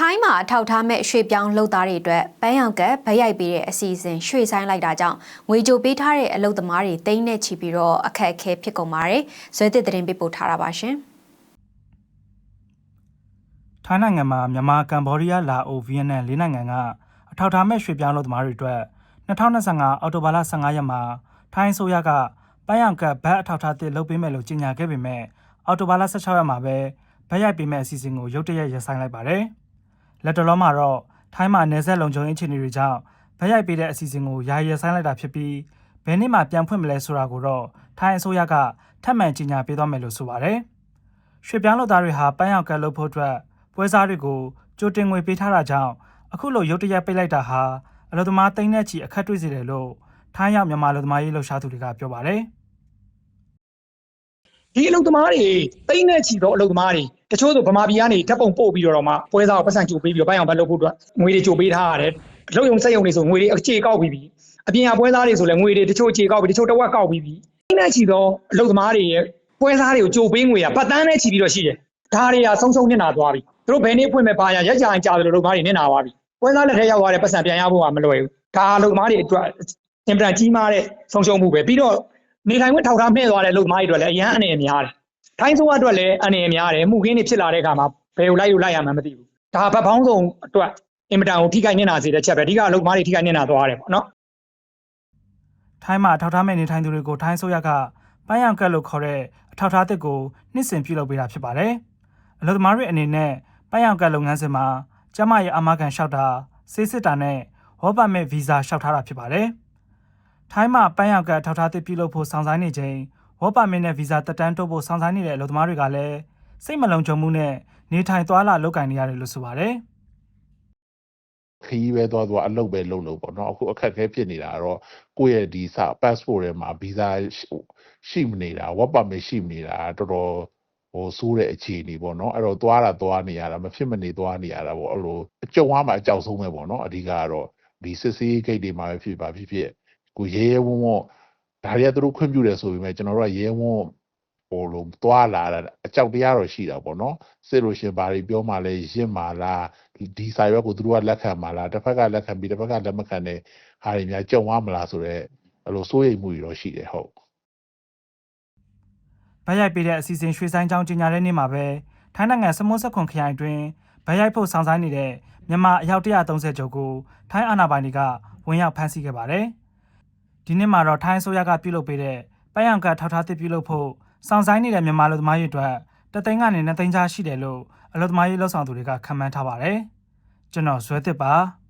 ထိုင်းမှာအထောက်ထားမဲ့ရွှေပြောင်းလုပ်သားတွေအတွက်ပန်းရောင်ကတ်ဗတ်ရိုက်ပေးတဲ့အစီအစဉ်ရွှေ့ဆိုင်းလိုက်တာကြောင့်ငွေကြိုပေးထားတဲ့အလုပ်သမားတွေတိမ့်နဲ့ချီပြီးတော့အခက်အခဲဖြစ်ကုန်ပါတယ်။ဇွဲသစ်သတင်းပေးပို့ထားတာပါရှင်။ထိုင်းနိုင်ငံမှာမြန်မာကမ်ဘောဒီးယားလာအိုဗီယက်နမ်လေးနိုင်ငံကအထောက်အထားမဲ့ရွှေ့ပြောင်းလုပ်သမားတွေအတွက်2025အောက်တိုဘာလ15ရက်မှာထိုင်းအစိုးရကပန်းရောင်ကတ်ဘတ်အထောက်အထားသစ်လုပ်ပေးမယ်လို့ကြေညာခဲ့ပေမဲ့အောက်တိုဘာလ16ရက်မှာပဲဗတ်ရိုက်ပေးမဲ့အစီအစဉ်ကိုရုတ်တရက်ရပ်ဆိုင်းလိုက်ပါတယ်။ လက်တလုံးမှာတော့ထိုင်းမှာနေဆက်လုံခြုံရေးအခြေအနေတွေကြောင့်ဗတ်ရိုက်ပေးတဲ့အစီအစဉ်ကိုယာယီရပ်ဆိုင်းလိုက်တာဖြစ်ပြီးဘယ်နေ့မှပြန်ဖွင့်မလဲဆိုတာကိုတော့ထိုင်းအစိုးရကထပ်မံကြေညာပေးသွားမယ်လို့ဆိုပါတယ်။ရွှေပြောင်းလုပ်သားတွေဟာပန်းရောက်ကတ်လုပ်ဖို့အတွက်ပွဲစားတွေကိုကြိုတင်ငွေပေးထားတာကြောင့်အခုလိုရုတ်တရက်ပိတ်လိုက်တာဟာအလုပ်သမားတိန်းနဲ့ချီအခက်တွေ့စေတယ်လို့ထိုင်းရောက်မြန်မာအလုပ်သမားရေးလှုပ်ရှားသူတွေကပြောပါတယ် ဒီအလုပ်သမားတွေတိမ့်နဲ့ချီသောအလုပ်သမားတွေတချို့ဆိုဗမာပြည်ကနေဓာတ်ပုံပို့ပြီးတော့မှပွဲစားကိုပတ်စံကြိုပေးပြီးတော့ပိုင်းအောင်ဘတ်လုပ်ဖို့အတွက်ငွေတွေကြိုပေးထားရတယ်။လုံယုံစက်ယုံတွေဆိုငွေတွေအခြေကောက်ပြီးပြီ။အပြင်ကပွဲစားတွေဆိုလည်းငွေတွေတချို့အခြေကောက်ပြီးတချို့တစ်ဝက်ကောက်ပြီးပြီ။တိမ့်နဲ့ချီသောအလုပ်သမားတွေရဲ့ပွဲစားတွေကိုကြိုပေးငွေကပတ်တန်းနဲ့ချီပြီးတော့ရှိတယ်။ဒါတွေကဆုံးဆုံးနေတာသွားပြီ။သူတို့ဘယ်နေ့ဖွင့်မဲ့ပါရရက်ကြရင်ကြာတယ်လို့အလုပ်သမားတွေနေတာသွားပြီ။ပွဲစားလက်ထဲရောက်သွားတဲ့ပတ်စံပြန်ရဖို့ကမလွယ်ဘူး။ဒါအလုပ်သမားတွေအတွက်အင်ပရန်ကြီးမားတဲ့ဆုံးရှုံးမှုပဲပြီးတော့ နေထိုင်ခွင့်ထောက်ထားမဲ့သွားတဲ့အလုပ်သမားတွေအတွက်လည်းအရန်အနေအများတယ်။ထိုင်းစိုးအတွက်လည်းအနေအများတယ်မှုခင်းတွေဖြစ်လာတဲ့အခါမှာဘယ်ကိုလိုက်လို့လိုက်ရမှန်းမသိဘူးဒါဗတ်ပေါင်းစုံအတွက်အင်မတန်ကိုထိခိုက်နေတာစေတဲ့ချက်ပဲအဓိကအလုပ်သမားတွေထိခိုက်နေတာသွားတယ်ပေါ့နော်။ထိုင်းမှာအထောက်အထားမဲ့နေထိုင်သူတွေကိုထိုင်းအစိုးရကပန်းရောက်ကတ်လို့ခေါ်တဲ့အထောက်အထားသစ်ကိုနှစ်စဉ်ပြုလုပ်ပေးတာဖြစ်ပါတယ်။အလုပ်သမားတွေအနေနဲ့ပန်းရောက်ကတ်လုပ်ငန်းစဉ်မှာကျန်းမရေးအာမခံလျှောက်တာဆေးစစ်တာနဲ့ဝေါ်ပါမစ်ဗီဇာလျှောက်ထားတာဖြစ်ပါတယ်။ ထိုင်းမှာပန်းရောက်ကတ်အထောက်အထားသစ်ပြုလုပ်ဖို့စောင့်ဆိုင်းနေချိန်ဝေါ်ပါမစ်နဲ့ဗီဇာတက်တန်းတိုးဖို့စောင့်ဆိုင်းနေတဲ့အလုပ်သမားတွေကလည်းစိတ်မလုံခြုံမှုနဲ့နေထိုင်သွားလာလုပ်ကင်နေရတယ်လို့ဆိုပါတယ်။ခရီးပဲသွားသွားအလုပ်ပဲလုပ်လို့ပေါ့နော်အခုအခက်အခဲဖြစ်နေတာကတော့ကိုယ့်ရဲ့ဒီစာ passport ထဲမှာ visa ရှိမနေတာ work permit ရှိမနေတာတော်တော်ဟိုဆိုးတဲ့အခြေအနေပေါ့နော်အဲ့တော့သွားတာသွားနေရတာမဖြစ်မနေသွားနေရတာပေါ့အဲ့လိုအကြုံရမှာအကြောက်ဆုံးပဲပေါ့နော်အဓိကကတော့ဒီစစ်စေးဂိတ်တွေမှာပဲဖြစ်ပါဖြစ်ဖြစ် ကိုရဲရဲဝံ့ဝံ့ဒါတွေကသူတို့ခွင့်ပြုတယ်ဆိုပေမဲ့ကျွန်တော်တို့ကရဲဝံ့ဟိုလိုသွားလာတာအကြောက်တရားတော့ရှိတာပေါ့နော်စစ်လို့ရှင်ဘာတွေပြောမှလဲရင့်မာလားဒီစာရွက်ကိုသူတို့ကလက်ခံမှာလားတစ်ဖက်ကလက်ခံပြီးတစ်ဖက်ကလက်မခံတဲ့ဟာတွေများကြုံရမလားဆိုတော့အဲ့လိုစိုးရိမ်မှုတွေတော့ရှိတယ်ဟုတ်ဗတ်ရိုက်ပေးတဲ့အစီအစဉ်ရွှေဆိုင်ကြောင်းကြီးညာတဲ့နေ့မှာပဲထိုင်းနိုင်ငံစမွတ်ဆက်ခွန်ခရိုင်တွင်ဗတ်ရိုက်ဖို့ဆောင်ဆိုင်နေတဲ့မြန်မာအယောက်130ကျော်ကိုထိုင်းအာဏာပိုင်တွေကဝင်ရောက်ဖမ်းဆီးခဲ့ပါတယ်။ ဒီနေ့မှာတော့ထိုင်းအစိုးရကပြုလုပ်ပေးတဲ့ပန်းရောင်ကတ်ထောက်ထားသစ်ပြုလုပ်ဖို့ဆောင်ဆိုင်နေတဲ့မြန်မာလူသမားတွေအတွက်တသိန်းကနေနှစ်သိန်းကြားရှိတယ်လို့အလုပ်သမားရေးလှုပ်ဆောင်သူတွေကခန့်မှန်းထားပါတယ်။ကျွန်တော်ဇွဲသစ်ပါ။